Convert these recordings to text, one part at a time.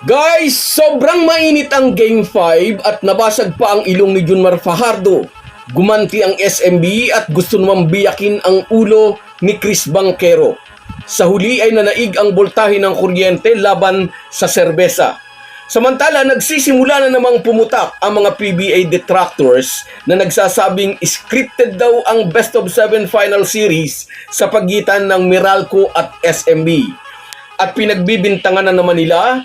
Guys, sobrang mainit ang Game 5 at nabasag pa ang ilong ni Junmar Fajardo. Gumanti ang SMB at gusto namang biyakin ang ulo ni Chris Banquero. Sa huli ay nanaig ang boltahe ng kuryente laban sa serbesa. Samantala, nagsisimula na namang pumutak ang mga PBA detractors na nagsasabing scripted daw ang Best of 7 Final Series sa pagitan ng Meralco at SMB. At pinagbibintangan na naman nila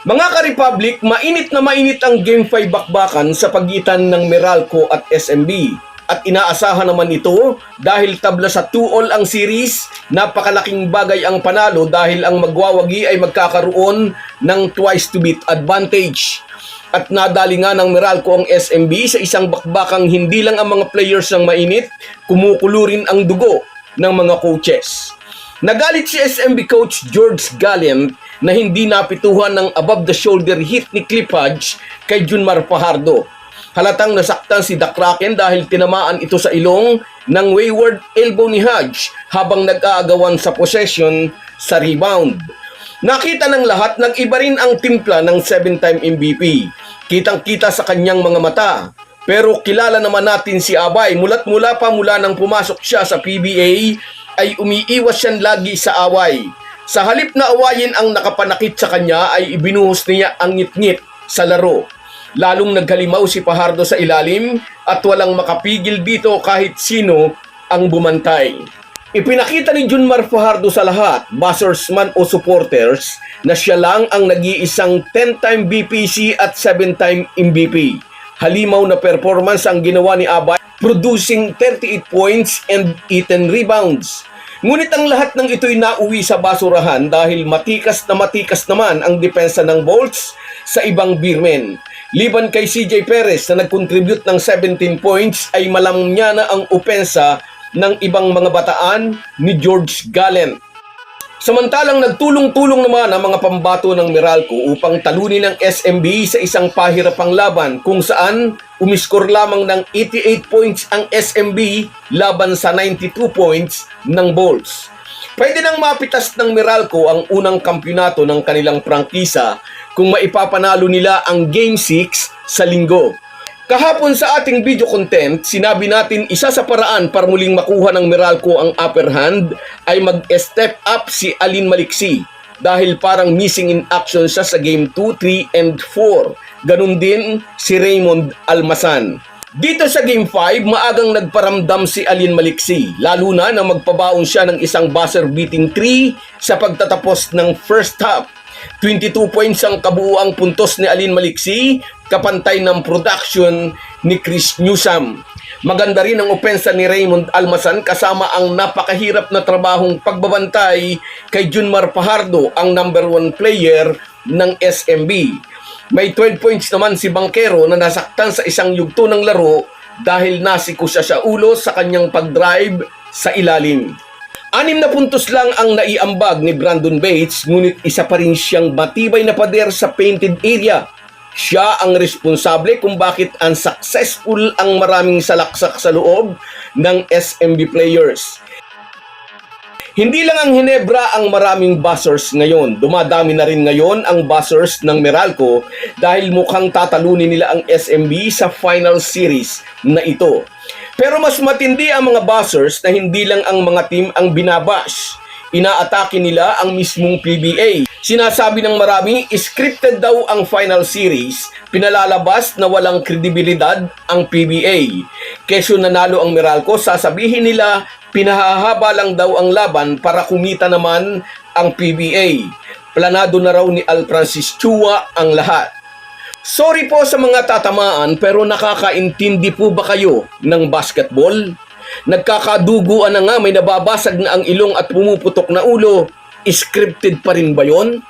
Mga ka-Republic, mainit na mainit ang Game 5 bakbakan sa pagitan ng Meralco at SMB. At inaasahan naman ito dahil tabla sa 2-all ang series, napakalaking bagay ang panalo dahil ang magwawagi ay magkakaroon ng twice to beat advantage. At nadali nga ng Meralco ang SMB sa isang bakbakang hindi lang ang mga players ang mainit, kumukulo rin ang dugo ng mga coaches. Nagalit si SMB coach George Gallant na hindi napituhan ng above the shoulder hit ni Clippage kay Junmar Fajardo. Halatang nasaktan si The Kraken dahil tinamaan ito sa ilong ng wayward elbow ni Hodge habang nag-aagawan sa possession sa rebound. Nakita ng lahat, nag-iba rin ang timpla ng 7-time MVP. Kitang-kita sa kanyang mga mata. Pero kilala naman natin si Abay. Mulat mula pa mula nang pumasok siya sa PBA ay umiiwas siyan lagi sa away. Sa halip na awayin ang nakapanakit sa kanya ay ibinuhos niya ang ngit-ngit sa laro. Lalong naghalimaw si Pahardo sa ilalim at walang makapigil dito kahit sino ang bumantay. Ipinakita ni Junmar Fajardo sa lahat, buzzers man o supporters, na siya lang ang nag-iisang 10-time BPC at 7-time MVP. Halimaw na performance ang ginawa ni Abay, producing 38 points and 18 rebounds. Ngunit ang lahat ng ito'y nauwi sa basurahan dahil matikas na matikas naman ang depensa ng Bolts sa ibang beermen. Liban kay CJ Perez na nag-contribute ng 17 points ay malam niya na ang opensa ng ibang mga bataan ni George Gallant. Samantalang nagtulong-tulong naman ang mga pambato ng Meralco upang talunin ang SMB sa isang pahirapang laban kung saan umiskor lamang ng 88 points ang SMB laban sa 92 points ng Bulls. Pwede nang mapitas ng Meralco ang unang kampyonato ng kanilang prangkisa kung maipapanalo nila ang Game 6 sa linggo. Kahapon sa ating video content, sinabi natin isa sa paraan para muling makuha ng Meralco ang upper hand ay mag-step up si Alin Maliksi dahil parang missing in action siya sa game 2, 3, and 4. Ganun din si Raymond Almasan. Dito sa Game 5, maagang nagparamdam si Alin Maliksi, lalo na na magpabaon siya ng isang buzzer beating 3 sa pagtatapos ng first half. 22 points ang kabuuang puntos ni Alin Maliksi, kapantay ng production ni Chris Newsam. Maganda rin ang opensa ni Raymond Almasan kasama ang napakahirap na trabahong pagbabantay kay Junmar Fajardo, ang number one player ng SMB. May 12 points naman si Banquero na nasaktan sa isang yugto ng laro dahil nasiko siya sa ulo sa kanyang pag-drive sa ilalim. Anim na puntos lang ang naiambag ni Brandon Bates ngunit isa pa rin siyang matibay na pader sa painted area. Siya ang responsable kung bakit unsuccessful ang maraming salaksak sa loob ng SMB players. Hindi lang ang Hinebra ang maraming buzzers ngayon. Dumadami na rin ngayon ang buzzers ng Meralco dahil mukhang tatalunin nila ang SMB sa final series na ito. Pero mas matindi ang mga buzzers na hindi lang ang mga team ang binabash. Inaatake nila ang mismong PBA. Sinasabi ng marami, scripted daw ang final series, pinalalabas na walang kredibilidad ang PBA. Kesyo nanalo ang Meralco, sasabihin nila pinahahaba lang daw ang laban para kumita naman ang PBA. Planado na raw ni Al Francis Chua ang lahat. Sorry po sa mga tatamaan pero nakakaintindi po ba kayo ng basketball? Nagkakaduguan na nga may nababasag na ang ilong at pumuputok na ulo. Scripted pa rin ba yon?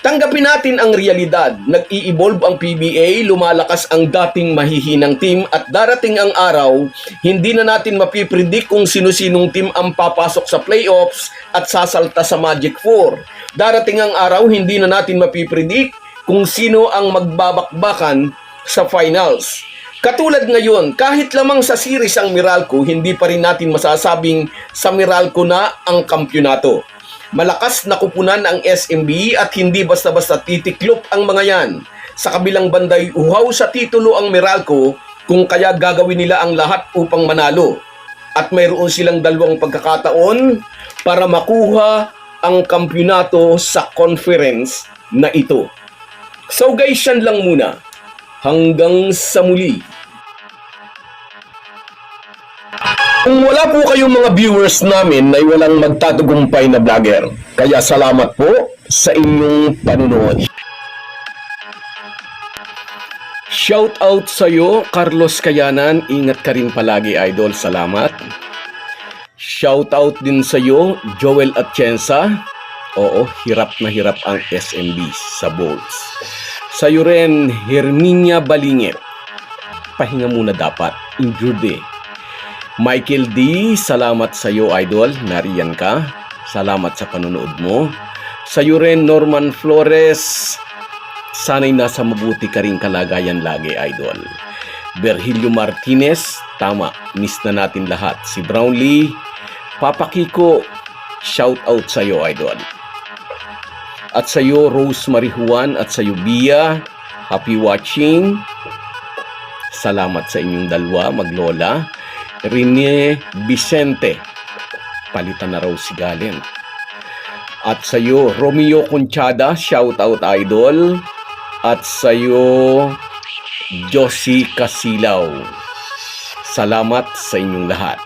Tanggapin natin ang realidad. Nag-i-evolve ang PBA, lumalakas ang dating mahihinang team at darating ang araw, hindi na natin mapipredict kung sino-sinong team ang papasok sa playoffs at sasalta sa Magic 4. Darating ang araw, hindi na natin mapipredict kung sino ang magbabakbakan sa finals. Katulad ngayon, kahit lamang sa series ang Meralco, hindi pa rin natin masasabing sa Meralco na ang kampyonato. Malakas na kupunan ang SMB at hindi basta-basta titiklop ang mga yan. Sa kabilang banday, uhaw sa titulo ang Meralco kung kaya gagawin nila ang lahat upang manalo. At mayroon silang dalawang pagkakataon para makuha ang kampyonato sa conference na ito. So guys, yan lang muna. Hanggang sa muli. Kung wala po kayong mga viewers namin ay walang magtatagumpay na vlogger. Kaya salamat po sa inyong panunood. Shout out sa iyo, Carlos Kayanan. Ingat ka rin palagi, idol. Salamat. Shout out din sa iyo, Joel Atienza. Oo, hirap na hirap ang SMB sa Bolts. Sa iyo rin, Herminia Balingit. Pahinga muna dapat. Injured eh. Michael D, salamat sa iyo idol, nariyan ka. Salamat sa panonood mo. Sa iyo rin Norman Flores, sana'y nasa mabuti ka rin kalagayan lagi idol. Berhilio Martinez, tama, miss na natin lahat. Si Brownlee, Papa Kiko, shout out sa iyo idol. At sa iyo Rose Marijuan at sa iyo Bia, happy watching. Salamat sa inyong dalawa, maglola. Rene Vicente. Palitan na raw si Galen. At sa iyo, Romeo Conchada, shout out idol. At sa iyo, Josie Casilaw. Salamat sa inyong lahat.